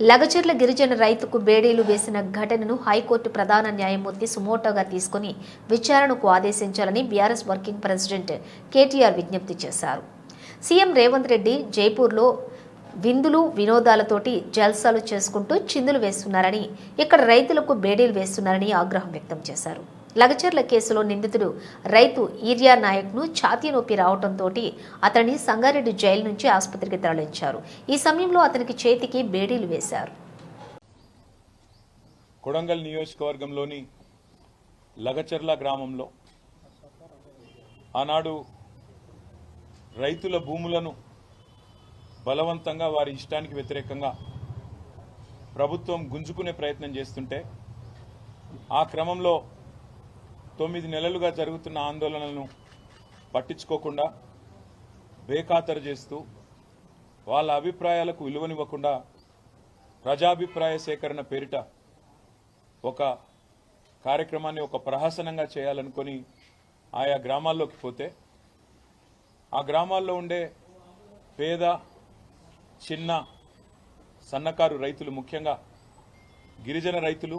లగచర్ల గిరిజన రైతుకు బేడీలు వేసిన ఘటనను హైకోర్టు ప్రధాన న్యాయమూర్తి సుమోటోగా తీసుకుని విచారణకు ఆదేశించాలని బీఆర్ఎస్ వర్కింగ్ ప్రెసిడెంట్ కేటీఆర్ విజ్ఞప్తి చేశారు. సీఎం రేవంత్ రెడ్డి జైపూర్లో విందులు వినోదాలతోటి జల్సాలు చేసుకుంటూ చిందులు వేస్తున్నారని ఇక్కడ రైతులకు బేడీలు వేస్తున్నారని ఆగ్రహం వ్యక్తం చేశారు. లగచర్ల కేసులో నిందితుడు రైతు ఈర్యా నాయక్ను ఛాతీ నొప్పి రావడంతో అతన్ని సంగారెడ్డి జైలు నుంచి ఆసుపత్రికి తరలించారు. ఈ సమయంలో అతనికి చేతికి బేడీలు వేశారు. కొడంగల్ నియోజకవర్గంలోని లగచర్ల గ్రామంలో ఆనాడు రైతుల భూములను బలవంతంగా వారి ఇష్టానికి వ్యతిరేకంగా ప్రభుత్వం గుంజుకునే ప్రయత్నం చేస్తుంటే ఆ క్రమంలో తొమ్మిది నెలలుగా జరుగుతున్న ఆందోళనలను పట్టించుకోకుండా బేఖాతరు చేస్తూ వాళ్ళ అభిప్రాయాలకు విలువనివ్వకుండా ప్రజాభిప్రాయ సేకరణ పేరిట ఒక కార్యక్రమాన్ని ఒక ప్రహసనంగా చేయాలనుకొని ఆయా గ్రామాల్లోకి పోతే ఆ గ్రామాల్లో ఉండే పేద చిన్న సన్నకారు రైతులు ముఖ్యంగా గిరిజన రైతులు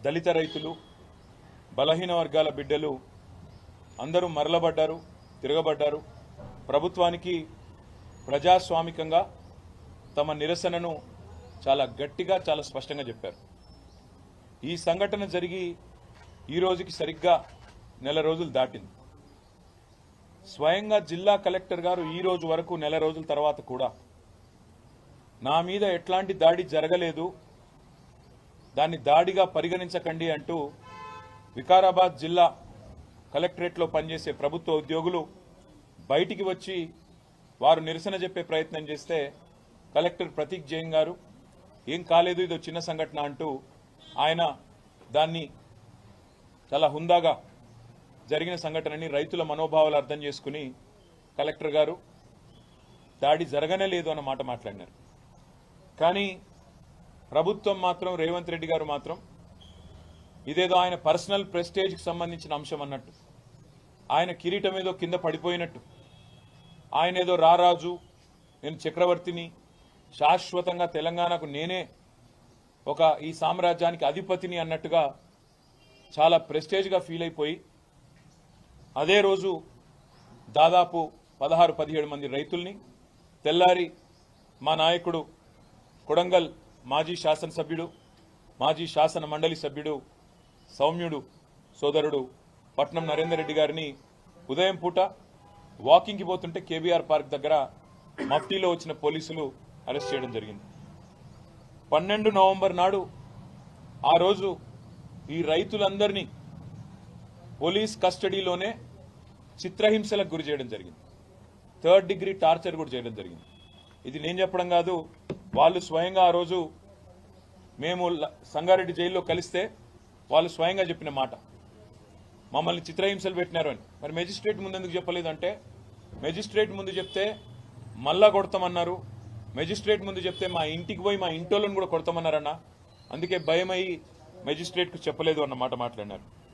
దళిత రైతులు బలహీన వర్గాల బిడ్డలు అందరూ మరలబడ్డారు తిరగబడ్డారు. ప్రభుత్వానికి ప్రజాస్వామికంగా తమ నిరసనను చాలా గట్టిగా చాలా స్పష్టంగా చెప్పారు. ఈ సంఘటన జరిగి ఈ రోజుకి సరిగ్గా నెల రోజులు దాటింది. స్వయంగా జిల్లా కలెక్టర్ గారు ఈ రోజు వరకు నెల రోజుల తర్వాత కూడా నా మీద ఎట్లాంటి దాడి జరగలేదు దాన్ని దాడిగా పరిగణించకండి అంటూ వికారాబాద్ జిల్లా కలెక్టరేట్లో పనిచేసే ప్రభుత్వ ఉద్యోగులు బయటికి వచ్చి వారు నిరసన చెప్పే ప్రయత్నం చేస్తే కలెక్టర్ ప్రతీక్ జైన్ గారు ఏం కాలేదు ఇదో చిన్న సంఘటన అంటూ ఆయన దాన్ని చాలా హుందాగా జరిగిన సంఘటనని రైతుల మనోభావాలు అర్థం చేసుకుని కలెక్టర్ గారు దాడి జరగనే లేదు అన్న మాట మాట్లాడినారు. కానీ ప్రభుత్వం మాత్రం రేవంత్ రెడ్డి గారు మాత్రం ఇదేదో ఆయన పర్సనల్ ప్రెస్టేజ్కి సంబంధించిన అంశం అన్నట్టు. ఆయన కిరీటం ఏదో కింద పడిపోయినట్టు. ఆయన ఏదో రారాజు నేను చక్రవర్తిని శాశ్వతంగా తెలంగాణకు నేనే ఒక ఈ సామ్రాజ్యానికి అధిపతిని అన్నట్టుగా చాలా ప్రెస్టేజ్గా ఫీల్ అయిపోయి అదే రోజు దాదాపు పదహారు పదిహేడు మంది రైతుల్ని తెల్లారి మా నాయకుడు కొడంగల్ మాజీ శాసనసభ్యుడు మాజీ శాసన మండలి సభ్యుడు సౌమ్యుడు సోదరుడు పట్నం నరేందర్ రెడ్డి గారిని ఉదయం పూట వాకింగ్కి పోతుంటే కేబీఆర్ పార్క్ దగ్గర మఫ్టీలో వచ్చిన పోలీసులు అరెస్ట్ చేయడం జరిగింది. పన్నెండు నవంబర్ నాడు ఆ రోజు ఈ రైతులందరినీ పోలీస్ కస్టడీలోనే చిత్రహింసలకు గురి చేయడం జరిగింది. థర్డ్ డిగ్రీ టార్చర్ కూడా చేయడం జరిగింది. ఇది నేను చెప్పడం కాదు వాళ్ళు స్వయంగా ఆ రోజు మేము సంగారెడ్డి జైల్లో కలిస్తే వాళ్ళు స్వయంగా చెప్పిన మాట. మమ్మల్ని చిత్రహింసలు పెట్టినారు అని. మరి మెజిస్ట్రేట్ ముందు ఎందుకు చెప్పలేదంటే మెజిస్ట్రేట్ ముందు చెప్తే మళ్ళా కొడతామన్నారు. మెజిస్ట్రేట్ ముందు చెప్తే మా ఇంటికి పోయి మా ఇంటోళ్ళని కూడా కొడతామన్నారన్న. అందుకే భయమై మెజిస్ట్రేట్కు చెప్పలేదు అన్నమాట మాట్లాడినారు.